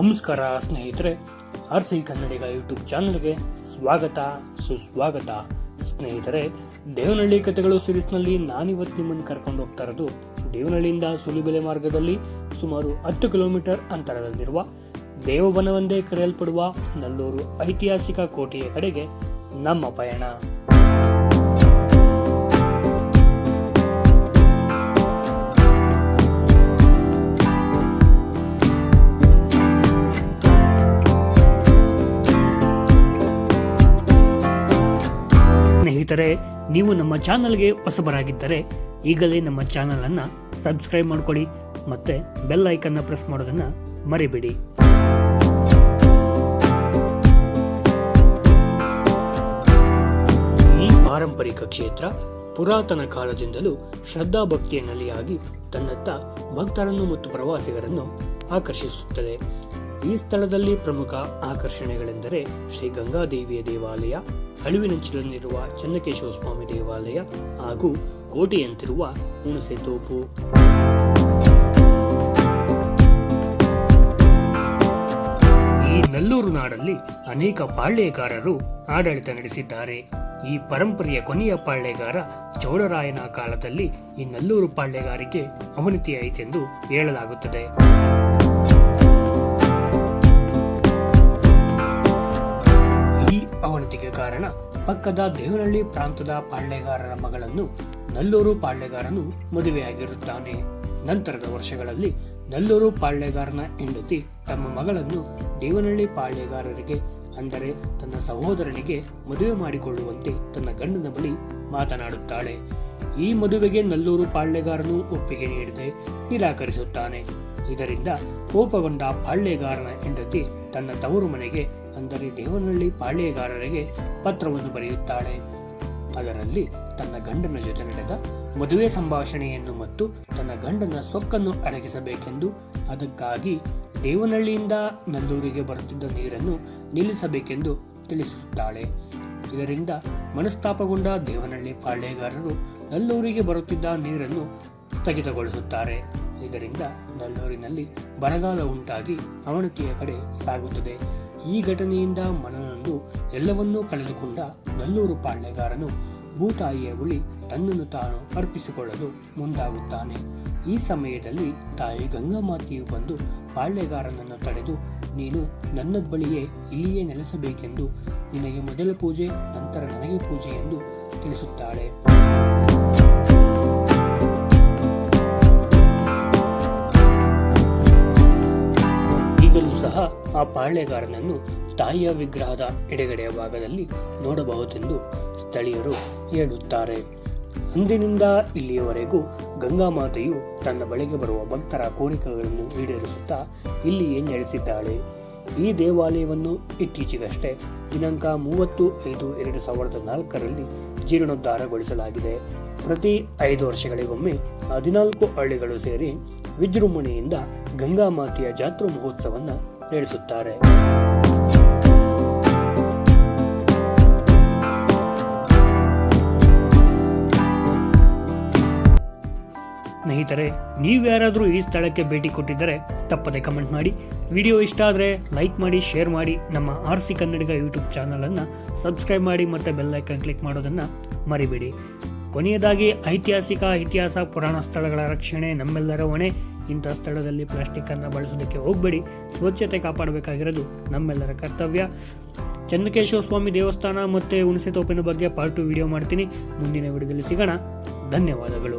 ನಮಸ್ಕಾರ, ಸ್ನೇಹಿತರೆ. R C Kannadiga YouTube ಚಾನಲ್ಗೆ ಸ್ವಾಗತ, ಸುಸ್ವಾಗತ. ಸ್ನೇಹಿತರೆ, ದೇವನಹಳ್ಳಿ ಕಥೆಗಳು ಸೀರೀಸ್ನಲ್ಲಿ ನಾನಿವತ್ತು ನಿಮ್ಮನ್ನು ಕರ್ಕೊಂಡು ಹೋಗ್ತಾ ಇರೋದು ದೇವನಹಳ್ಳಿಯಿಂದ ಸುಲಿಬೆಲೆ ಮಾರ್ಗದಲ್ಲಿ ಸುಮಾರು ಹತ್ತು ಕಿಲೋಮೀಟರ್ ಅಂತರದಲ್ಲಿರುವ ದೇವಬನವೆಂದೇ ಕರೆಯಲ್ಪಡುವ ನಲ್ಲೂರು ಐತಿಹಾಸಿಕ ಕೋಟೆಯ ಕಡೆಗೆ ನಮ್ಮ ಪಯಣ. ಸ್ನೇಹಿತರೆ, ನೀವು ನಮ್ಮ ಚಾನಲ್ಗೆ ಹೊಸಬರಾಗಿದ್ದರೆ ಈಗಲೇ ನಮ್ಮ ಚಾನಲ್ ಅನ್ನ ಸಬ್ಸ್ಕ್ರೈಬ್ ಮಾಡ್ಕೊಳ್ಳಿ ಮತ್ತೆ ಬೆಲ್ ಐಕನ್ನ ಪ್ರೆಸ್ ಮಾಡೋದನ್ನ ಮರಿಬೇಡಿ. ಈ ಪಾರಂಪರಿಕ ಕ್ಷೇತ್ರ ಪುರಾತನ ಕಾಲದಿಂದಲೂ ಶ್ರದ್ಧಾ ಭಕ್ತಿಯ ನೆಲೆಯಾಗಿ ತನ್ನತ್ತ ಭಕ್ತರನ್ನು ಮತ್ತು ಪ್ರವಾಸಿಗರನ್ನು ಆಕರ್ಷಿಸುತ್ತದೆ. ಈ ಸ್ಥಳದಲ್ಲಿ ಪ್ರಮುಖ ಆಕರ್ಷಣೆಗಳೆಂದರೆ ಶ್ರೀ ಗಂಗಾದೇವಿಯ ದೇವಾಲಯ ಅಳಿವಿನಂಚಿನಲ್ಲಿರುವ ಚನ್ನಕೇಶವ ಸ್ವಾಮಿ ದೇವಾಲಯ ಹಾಗೂ ಕೋಟೆಯಂತಿರುವ ಹುಣಸೆ ತೋಪು. ಈ ನಲ್ಲೂರು ನಾಡಲ್ಲಿ ಅನೇಕ ಪಾಳ್ಯಗಾರರು ಆಡಳಿತ ನಡೆಸಿದ್ದಾರೆ. ಈ ಪರಂಪರೆಯ ಕೊನೆಯ ಪಾಳ್ಯಗಾರ ಚೌಡರಾಯನ ಕಾಲದಲ್ಲಿ ಈ ನಲ್ಲೂರು ಪಾಳ್ಯಗಾರಿಕೆ ಅವನತಿಯಾಯಿತೆಂದು ಹೇಳಲಾಗುತ್ತದೆ. ಅವನತಿಗೆ ಕಾರಣ ಪಕ್ಕದ ದೇವನಹಳ್ಳಿ ಪ್ರಾಂತದ ಪಾಳ್ಯಗಾರರ ಮಗಳನ್ನು ನಲ್ಲೂರು ಪಾಳ್ಯಗಾರನು ಮದುವೆಯಾಗಿರುತ್ತಾನೆ. ನಂತರದ ವರ್ಷಗಳಲ್ಲಿ ನಲ್ಲೂರು ಪಾಳ್ಯಗಾರನ ಹೆಂಡತಿ ತಮ್ಮ ಮಗಳನ್ನು ದೇವನಹಳ್ಳಿ ಪಾಳ್ಯಗಾರರಿಗೆ, ಅಂದರೆ ತನ್ನ ಸಹೋದರನಿಗೆ ಮದುವೆ ಮಾಡಿಕೊಳ್ಳುವಂತೆ ತನ್ನ ಗಂಡನ ಬಳಿ ಮಾತನಾಡುತ್ತಾಳೆ. ಈ ಮದುವೆಗೆ ನಲ್ಲೂರು ಪಾಳ್ಯಗಾರನು ಒಪ್ಪಿಗೆ ನೀಡದೆ ನಿರಾಕರಿಸುತ್ತಾನೆ. ಇದರಿಂದ ಕೋಪಗೊಂಡ ಪಾಳ್ಯಗಾರನ ಹೆಂಡತಿ ತನ್ನ ತವರು ಮನೆಗೆ ಅಂದರೆ ದೇವನಹಳ್ಳಿ ಪಾಳ್ಯಗಾರರಿಗೆ ಪತ್ರವನ್ನು ಬರೆಯುತ್ತಾಳೆ. ಅದರಲ್ಲಿ ತನ್ನ ಗಂಡನ ಜೊತೆ ನಡೆದ ಮದುವೆ ಸಂಭಾಷಣೆಯನ್ನು ಮತ್ತು ತನ್ನ ಗಂಡನ ಸೊಕ್ಕನ್ನು ಅಡಗಿಸಬೇಕೆಂದು ಅದಕ್ಕಾಗಿ ದೇವನಹಳ್ಳಿಯಿಂದ ನಂದೂರಿಗೆ ಬರುತ್ತಿದ್ದ ನೀರನ್ನು ನಿಲ್ಲಿಸಬೇಕೆಂದು ತಿಳಿಸುತ್ತಾಳೆ. ಇದರಿಂದ ಮನಸ್ತಾಪಗೊಂಡ ದೇವನಹಳ್ಳಿ ಪಾಳ್ಯಗಾರರು ನಲ್ಲೂರಿಗೆ ಬರುತ್ತಿದ್ದ ನೀರನ್ನು ಸ್ಥಗಿತಗೊಳಿಸುತ್ತಾರೆ. ಇದರಿಂದ ನಲ್ಲೂರಿನಲ್ಲಿ ಬರಗಾಲ ಉಂಟಾಗಿ ಅವನತಿಯ ಕಡೆ ಸಾಗುತ್ತದೆ. ಈ ಘಟನೆಯಿಂದ ಮನನೊಂದು ಎಲ್ಲವನ್ನೂ ಕಳೆದುಕೊಂಡ ನಲ್ಲೂರು ಪಾಳ್ಯಗಾರನು ಭೂತಾಯಿಯ ಬಳಿ ತನ್ನನ್ನು ತಾನು ಅರ್ಪಿಸಿಕೊಳ್ಳಲು ಮುಂದಾಗುತ್ತಾನೆ. ಈ ಸಮಯದಲ್ಲಿ ತಾಯಿ ಗಂಗಾಮಾತೆಯು ಬಂದು ಪಾಳ್ಯಗಾರನನ್ನು ತಡೆದು, ನೀನು ನನ್ನ ಬಳಿಯೇ ಇಲ್ಲಿಯೇ ನೆಲೆಸಬೇಕೆಂದು ನಿನಗೆ ಮೊದಲ ಪೂಜೆ, ನಂತರ ನನಗೆ ಪೂಜೆ ಎಂದು ತಿಳಿಸುತ್ತಾಳೆ. ಆ ಪಾಳ್ಯಗಾರನನ್ನು ತಾಯಿಯ ವಿಗ್ರಹದ ಎಡೆಗಡೆಯ ಭಾಗದಲ್ಲಿ ನೋಡಬಹುದೆಂದು ಸ್ಥಳೀಯರು ಹೇಳುತ್ತಾರೆ. ಅಂದಿನಿಂದ ಇಲ್ಲಿಯವರೆಗೂ ಗಂಗಾ ಮಾತೆಯು ತನ್ನ ಬಳಿಗೆ ಬರುವ ಭಕ್ತರ ಕೋರಿಕೆಗಳನ್ನು ಈಡೇರಿಸುತ್ತಾ ಇಲ್ಲಿಯೇ ನೆಲೆಸಿದ್ದಾಳೆ. ಈ ದೇವಾಲಯವನ್ನು ಇತ್ತೀಚೆಗಷ್ಟೇ ದಿನಾಂಕ ಮೂವತ್ತು ಐದು ಎರಡು ಸಾವಿರದ ನಾಲ್ಕರಲ್ಲಿ ಜೀರ್ಣೋದ್ಧಾರಗೊಳಿಸಲಾಗಿದೆ. ಪ್ರತಿ ಐದು ವರ್ಷಗಳಿಗೊಮ್ಮೆ ಹದಿನಾಲ್ಕು ಹಳ್ಳಿಗಳು ಸೇರಿ ವಿಜೃಂಭಣೆಯಿಂದ ಗಂಗಾಮಾತೆಯ ಜಾತ್ರಾ ಮಹೋತ್ಸವವನ್ನು ನಡೆಸುತ್ತಾರೆ ಸ್ನೇಹಿತರೆ ನೀವ್ಯಾರಾದರೂ ಈ ಸ್ಥಳಕ್ಕೆ ಭೇಟಿ ಕೊಟ್ಟಿದ್ದರೆ ತಪ್ಪದೆ ಕಮೆಂಟ್ ಮಾಡಿ. ವಿಡಿಯೋ ಇಷ್ಟ ಆದರೆ ಲೈಕ್ ಮಾಡಿ, ಶೇರ್ ಮಾಡಿ. ನಮ್ಮ ಆರ್ ಸಿ ಕನ್ನಡಿಗ ಯೂಟ್ಯೂಬ್ ಚಾನಲನ್ನು ಸಬ್ಸ್ಕ್ರೈಬ್ ಮಾಡಿ ಮತ್ತು ಬೆಲ್ ಐಕನ್ ಕ್ಲಿಕ್ ಮಾಡೋದನ್ನು ಮರಿಬೇಡಿ. ಕೊನೆಯದಾಗಿ ಐತಿಹಾಸಿಕ ಇತಿಹಾಸ, ಪುರಾಣ ಸ್ಥಳಗಳ ರಕ್ಷಣೆ ನಮ್ಮೆಲ್ಲರ ಹೊಣೆ. ಇಂಥ ಸ್ಥಳದಲ್ಲಿ ಪ್ಲಾಸ್ಟಿಕ್ ಅನ್ನು ಬಳಸೋದಕ್ಕೆ ಹೋಗಬೇಡಿ. ಸ್ವಚ್ಛತೆ ಕಾಪಾಡಬೇಕಾಗಿರೋದು ನಮ್ಮೆಲ್ಲರ ಕರ್ತವ್ಯ. ಚಂದ್ರಕೇಶವ ಸ್ವಾಮಿ ದೇವಸ್ಥಾನ ಮತ್ತು ಹುಣಸೆ ತೋಪಿನ ಬಗ್ಗೆ ಪಾರ್ಟ್ ಟು ವಿಡಿಯೋ ಮಾಡ್ತೀನಿ. ಮುಂದಿನ ವಿಡಿಯೋದಲ್ಲಿ ಸಿಗೋಣ. ಧನ್ಯವಾದಗಳು.